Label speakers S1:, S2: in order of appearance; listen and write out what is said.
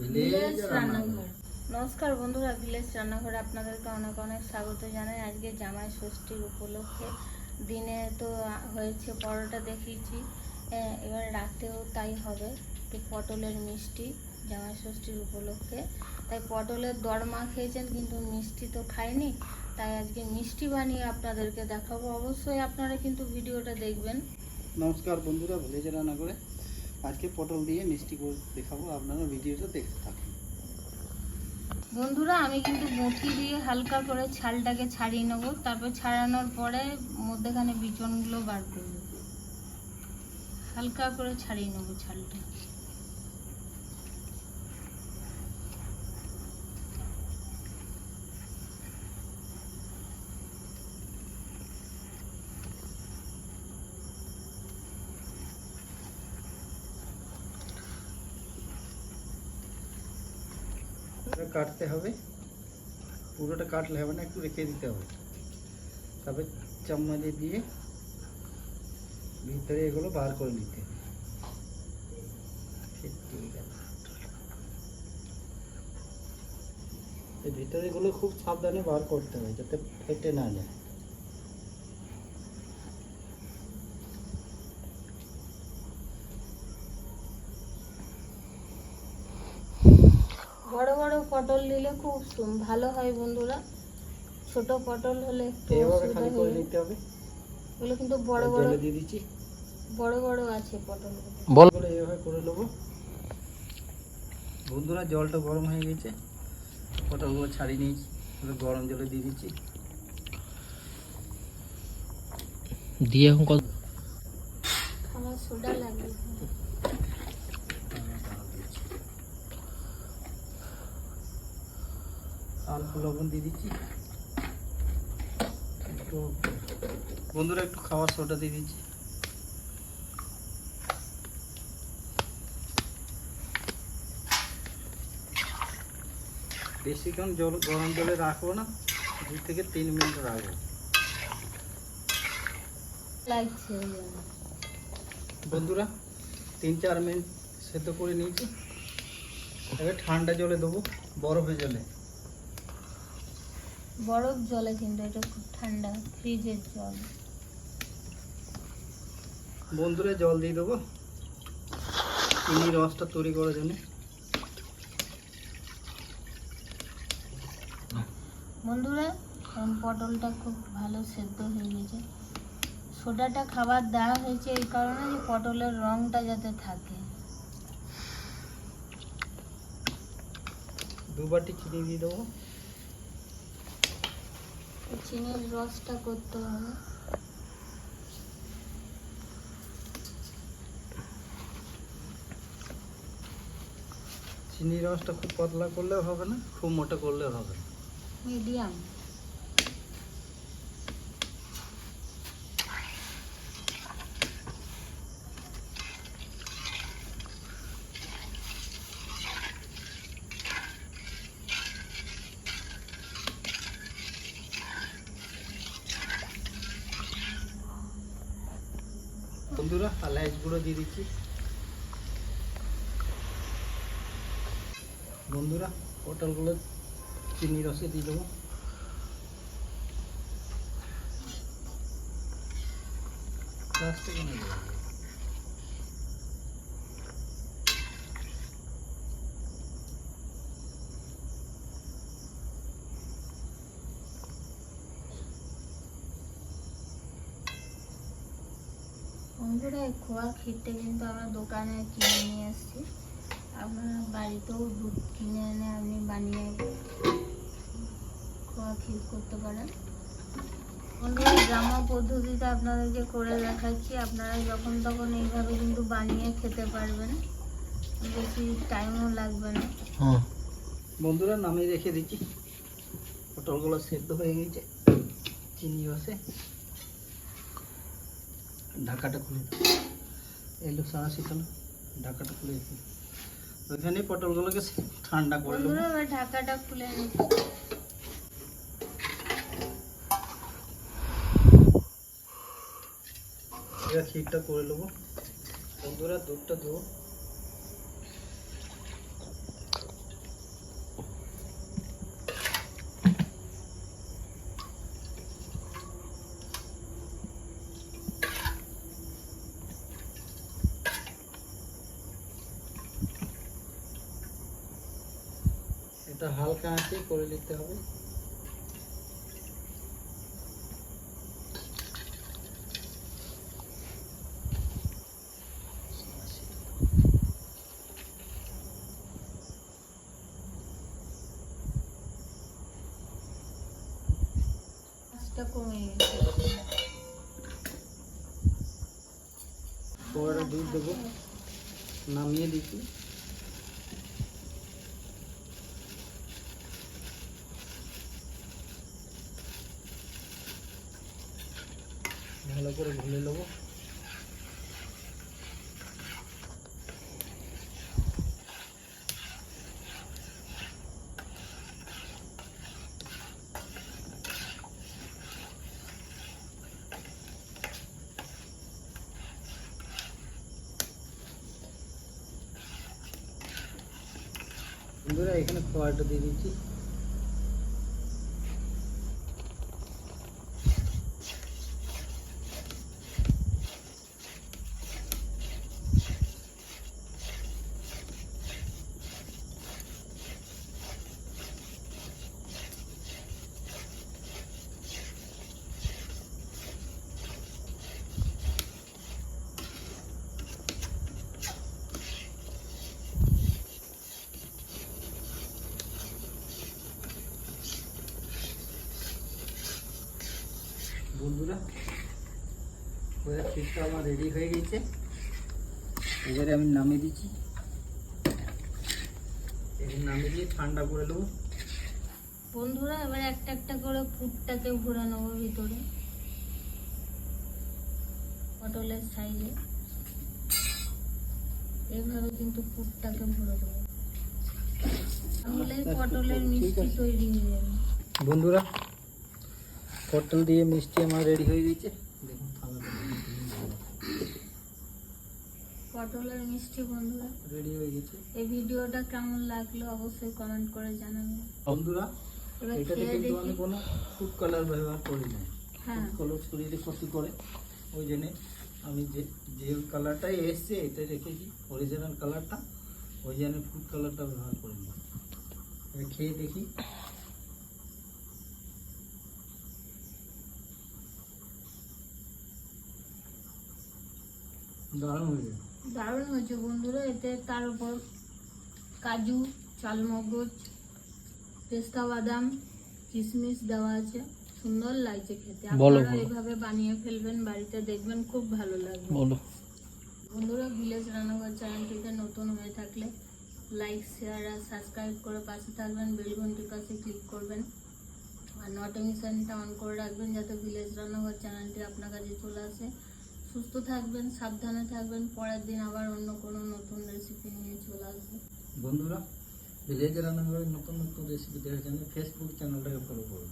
S1: Village রান্নাঘর। নমস্কার বন্ধুরা ভিলেজ রান্নাঘরে আপনাদেরকে অনেক অনেক স্বাগত জানাই। আজকে জামাই ষষ্ঠীর উপলক্ষে দিনে তো হয়েছে পরোটা দেখিয়েছি। এবার রাতেও তাই হবে পটলের মিষ্টি জামাই ষষ্ঠীর উপলক্ষে। তাই পটলের দরমা খেয়েছেন কিন্তু মিষ্টি তো খাইনি তাই আজকে মিষ্টি বানিয়ে আপনাদেরকে দেখাবো। অবশ্যই আপনারা কিন্তু ভিডিওটা দেখবেন।
S2: নমস্কার বন্ধুরা ভিলেজে রান্না করে আজকে পটল দিয়ে মিষ্টি দেখাবো, আপনারা ভিডিওটা দেখতে থাকুন।
S1: বন্ধুরা, আমি কিন্তু বটি দিয়ে হালকা করে ছালটাকে ছাড়িয়ে নেব, তারপর ছাড়ানোর পরে মধ্যেখানে বিচনগুলো বার করব। হালকা করে ছাড়িয়ে নেব ছালটা।
S2: এটা কাটতে হবে। পুরোটা কাটলে হবে না, একটু রেখে দিতে হবে। তারপরে চামচে দিয়ে ভিতরে এগুলো বার করে নিতে হবে। এগুলো খুব সাবধানে বার করতে হবে যাতে ফেটে না যায়
S1: বড় বড় পটল নিলে খুব ভালো হয় বন্ধুরা। ছোট পটল হলে একটু অসুবিধা হয়ে
S2: নিতে হবে।
S1: এগুলো কিন্তু বড় বড়
S2: দিয়ে দিচ্ছি।
S1: বড় বড় আছে পটলগুলো।
S2: বলে। এইভাবে করে নেব। বন্ধুরা জলটা গরম হয়ে গেছে। পটলগুলো ছাড়িয়ে নিয়েছি। গরম জলে দিয়ে দিচ্ছি।
S3: দিয়ে এখন কত
S1: খাবার সোডা লাগবে
S2: অল্প লবণ দিয়ে দিচ্ছি একটু বন্ধুরা একটু খাওয়ার সোডা দিয়ে দিচ্ছি। বেশিক্ষণ জল গরম জলে রাখব না দু থেকে তিন মিনিট রাখব। বন্ধুরা তিন চার মিনিট সেদ্ধ করে নিয়েছি। এবার ঠান্ডা জলে দেবো বরফে জলে।
S1: বরফ জলে কিন্তু এটা খুব ঠান্ডা ফ্রিজের জল।
S2: বন্ধুরা জল দিয়ে দেবো। চিনি রসটা তৈরি করার জন্য।
S1: বন্ধুরা পটলটা খুব ভালো সেদ্ধ হয়ে গেছে। সোডাটা খাবার দেওয়া হয়েছে এই কারণে যে পটলের রঙটা যাতে থাকে।
S2: দু বাটি চিনি দিয়ে দেবো।
S1: চিনির রসটা করতে হবে।
S2: চিনি রসটা খুব পাতলা করলেও হবে না খুব মোটা করলেও হবে না।
S1: মিডিয়াম।
S2: বন্ধুরা এলাচ গুঁড়ো দিয়ে দিচ্ছি। বন্ধুরা, পটলগুলো চিনি রসে দিয়ে দেবো?
S1: বন্ধুরা খোয়া ক্ষীরটা কিন্তু আমরা দোকানে কিনে নিয়ে এসেছি আপনারা বাড়িতেও দুধ কিনে এনে আপনি বানিয়ে খোয়া ক্ষীর করতে পারেন। বন্ধুরা জামা পদ্ধতিতে আপনাদেরকে করে দেখাচ্ছি। আপনারা যখন তখন এইভাবে কিন্তু বানিয়ে খেতে পারবেন। বেশি টাইমও লাগবে না।
S3: হ্যাঁ।
S2: বন্ধুরা নামিয়ে রেখে দিচ্ছি। পটলগুলো সেদ্ধ হয়ে গেছে। চিনি রসে ঢাকাটা খুলে দাও। এলো সারা শীতল ঢাকাটা খুলে দিচ্ছি। ওইখানে পটলগুলোকে ঠান্ডা করে দেবো।
S1: বন্ধুরা এবার ঢাকাটা খুলে নিচ্ছি
S2: এবার ক্ষীরটা করে নেব। বন্ধুরা দুধটা দেবো এটা হালকা আঁচে করে নিতে হবে। পরে দুধ দেবো। নামিয়ে দিচ্ছি। ভালো করে ঘুলে নেব। এখানে খোয়াটা দিয়ে দিচ্ছি বন্ধুরা ক্ষীরটা আমার রেডি হয়ে গেছে। এবারে আমি নামিয়ে দিচ্ছি। নামিয়ে দিয়ে ঠান্ডা করে দেবো।
S1: বন্ধুরা এবার একটা একটা করে ফুটটাকে ভরে নেব ভিতরে। পটলের সাইজে। এইভাবে কিন্তু ফুটটাকে ভরে দেবো। তাহলে পটলের মিষ্টি তৈরি হয়ে যাবে।
S2: বন্ধুরা পটল দিয়ে মিষ্টি আমার রেডি হয়ে গেছে। দেখুন।
S1: পটলের মিষ্টি বন্ধুরা।
S2: রেডি হয়ে গেছে?
S1: এই ভিডিওটা কেমন লাগল অবশ্যই কমেন্ট করে জানাবেন।
S2: বন্ধুরা এটাতে কিন্তু আমি কোনো ফুড কালার ব্যবহার করি না
S1: হ্যাঁ।
S2: ফুড কালার শরীরে ক্ষতি করে। ওই জন্যে আমি যে যে কালারটাই এসছে এটা রেখেছি অরিজিনাল কালারটা ওই জন্য ফুড কালারটা ব্যবহার করি না খেয়ে দেখি। দারুণ হয়েছে।
S1: দারুণ হয়েছে বন্ধুরা এতে তার উপর কাজু চালমগজ পেস্তা বাদাম কিশমিশ দেওয়া আছে। সুন্দর লাগছে খেতে। আপনারা। এইভাবে বানিয়ে ফেলবেন বাড়িতে দেখবেন খুব ভালো লাগবে।
S3: বলো।
S1: বন্ধুরা ভিলেজ রান্নাঘর চ্যানেলটিতে নতুন হয়ে থাকলে লাইক শেয়ার আর সাবস্ক্রাইব করে পাশে থাকবেন বেল ঘন্টির পাশে ক্লিক করবেন। আর নোটিফিকেশানটা অন করে রাখবেন যাতে ভিলেজ রান্নাঘর চ্যানেলটি আপনার কাছে চলে আসে। সুস্থ থাকবেন, সাবধানে থাকবেন, পরের দিন আবার অন্য কোনো নতুন রেসিপি নিয়ে চলে আসবে।
S2: বন্ধুরা ভিলেজ রান্নাঘরের নতুন নতুন রেসিপি দেওয়ার জন্য ফেসবুক চ্যানেলটাকে ফলো করুন।